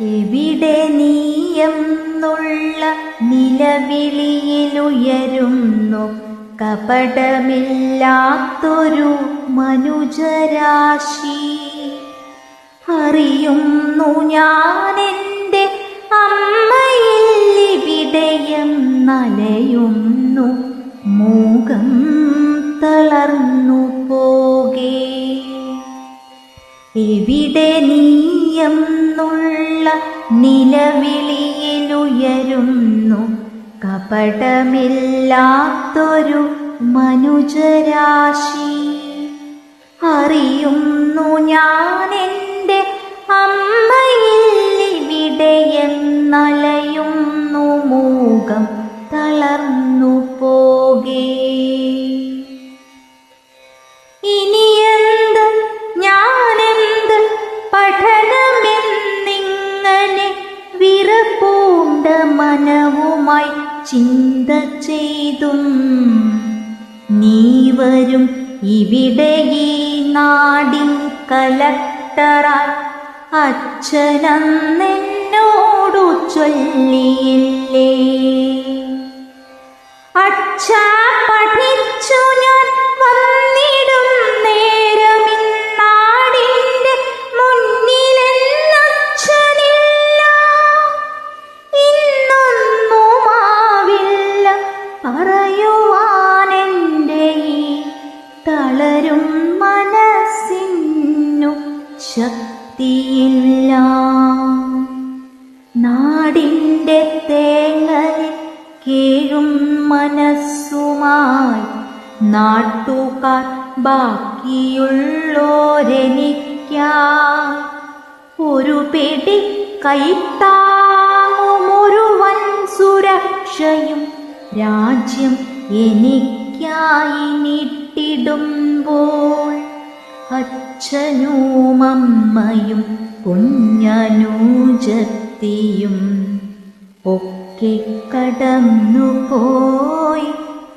എവിടെ നീയെന്നുള്ള നിലവിളിയിലുയരുന്നു. കപടമില്ലാത്തൊരു മനുജരാശി. അറിയുന്നു ഞാൻ എന്റെ ഇവിടെയും നലയുന്നു മൂകം തളർന്നു എവിടെ നീയെന്നുള്ള നിലവിളിയിലുയരുന്നു. കപടമില്ലാത്തൊരു മനുജരാശി. അറിയുന്നു ഞാൻ എന്റെ എന്നലയുന്നു മൂകം. ചിന്ത ചെയ്തും നീ വരും ഇവിടെ ഈ നാടിൻ കലക്ടറായി അച്ഛനെന്നോടു ചൊല്ലിയില്ലേ? അച്ഛ പഠിച്ചു ഞാൻ നാടിന്റെ തേങ്ങലിൽ കീഴും മനസ്സുമായി നാട്ടുകാർ ബാക്കിയുള്ളോരെനിക്കാ. ഒരു പിടി കൈത്താങ്ങുമൊരു വൻ സുരക്ഷയും രാജ്യം എനിക്കായി നീട്ടിടുമ്പോൾ അച്ഛനും അമ്മയും കുഞ്ഞനൂജത്തിയും ഒക്കെ കടന്നു പോയി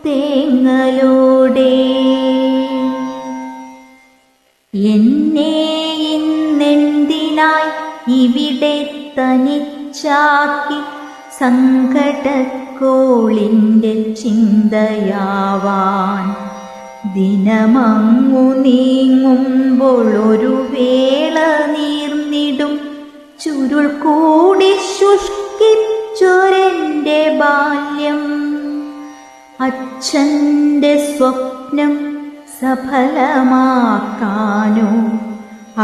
തേങ്ങലോടെ. എന്നെ ഇന്നെന്തിനായി ഇവിടെ തനിച്ചാക്കി സങ്കടക്കോളിന്റെ ചിന്തയാവാൻ? ദിനമങ്ങു നീങ്ങുമ്പോൾ ഒരു വേള നീർന്നിടും ചുരുൾ अच्छन्दे स्वप्नं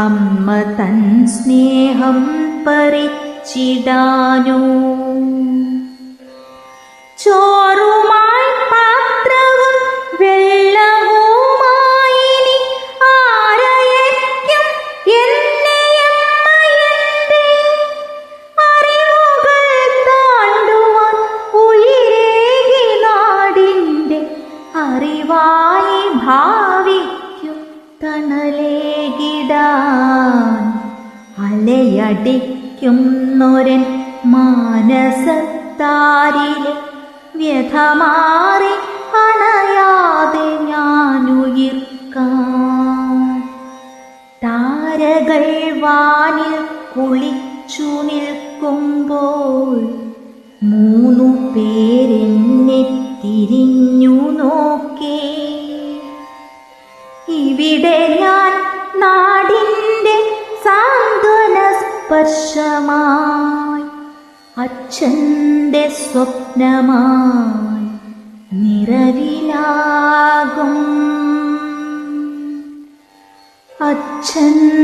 अम्म तन् स्नेहं परचिदानो चोर തണലേകിടാൻ അലയടിക്കുന്നൊരൻ മാനസത്താരിലെ വ്യഥമാറി അണയാതെ ഞാനുയിർക്കാൻ താരകൾ വാനിൽ കുളിച്ചു നിൽക്കുമ്പോൾ മൂന്നു പേരെന്നെ തിരിഞ്ഞു സ്പർശമായി അച്ഛന്റെ സ്വപ്നമായി നിറവിലാകും. അച്ഛൻ